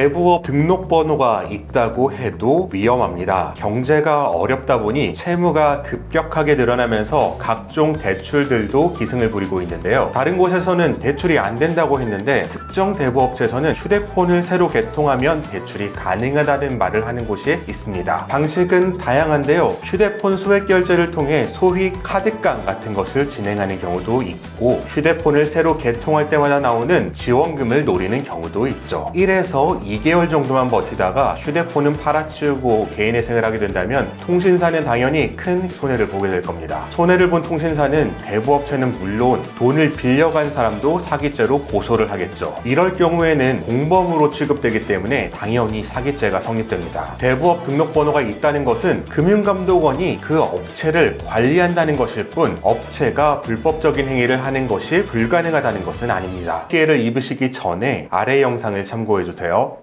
대부업 등록번호가 있다고 해도 위험합니다. 경제가 어렵다 보니 채무가 급격하게 늘어나면서 각종 대출들도 기승을 부리고 있는데요. 다른 곳에서는 대출이 안 된다고 했는데 특정 대부업체에서는 휴대폰을 새로 개통하면 대출이 가능하다는 말을 하는 곳이 있습니다. 방식은 다양한데요. 휴대폰 소액 결제를 통해 소위 카드깡 같은 것을 진행하는 경우도 있고 휴대폰을 새로 개통할 때마다 나오는 지원금을 노리는 경우도 있죠. 1에서 2개월 정도만 버티다가 휴대폰은 팔아치우고 개인의 생을 하게 된다면 통신사는 당연히 큰 손해를 보게 될 겁니다. 손해를 본 통신사는 대부업체는 물론 돈을 빌려간 사람도 사기죄로 고소를 하겠죠. 이럴 경우에는 공범으로 취급되기 때문에 당연히 사기죄가 성립됩니다. 대부업 등록번호가 있다는 것은 금융감독원이 그 업체를 관리한다는 것일 뿐 업체가 불법적인 행위를 하는 것이 불가능하다는 것은 아닙니다. 피해를 입으시기 전에 아래 영상을 참고해 주세요.